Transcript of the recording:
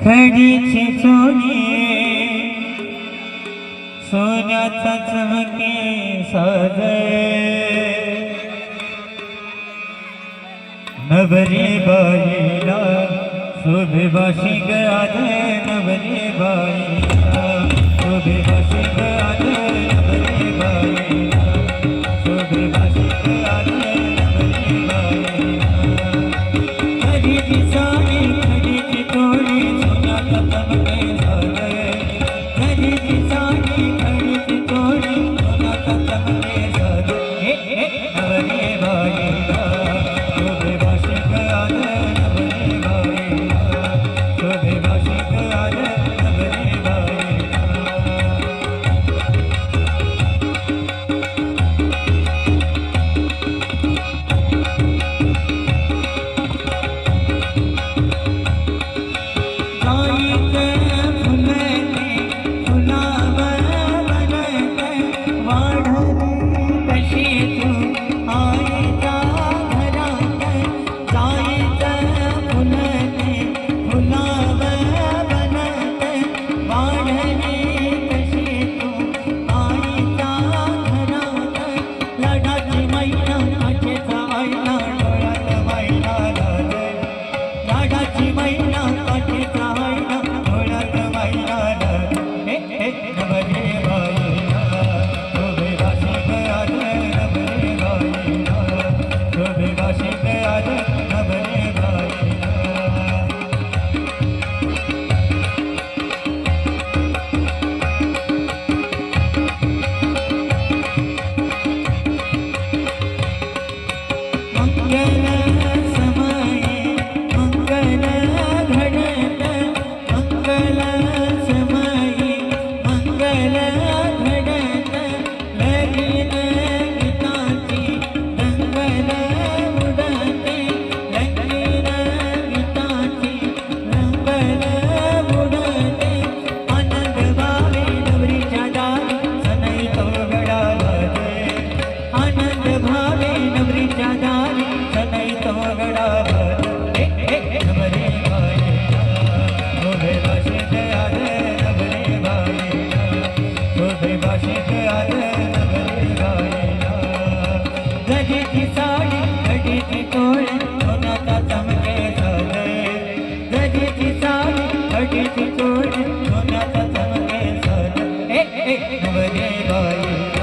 खडीची चोरी सोन्याचा चमके साजय नवरी बाईला शोभे भाषिक आदय नवरी बाईला शोभे भाषिक आदय नवरी बाईला शोभे भाषिक आदय नवरी बाईला. खडीची Música ગણરી गडीची साडी गडीची तोळ सोनाचा चमके सोने गडीची साडी गडीची तोळ सोनाचा चमके सोने नवरे बाई.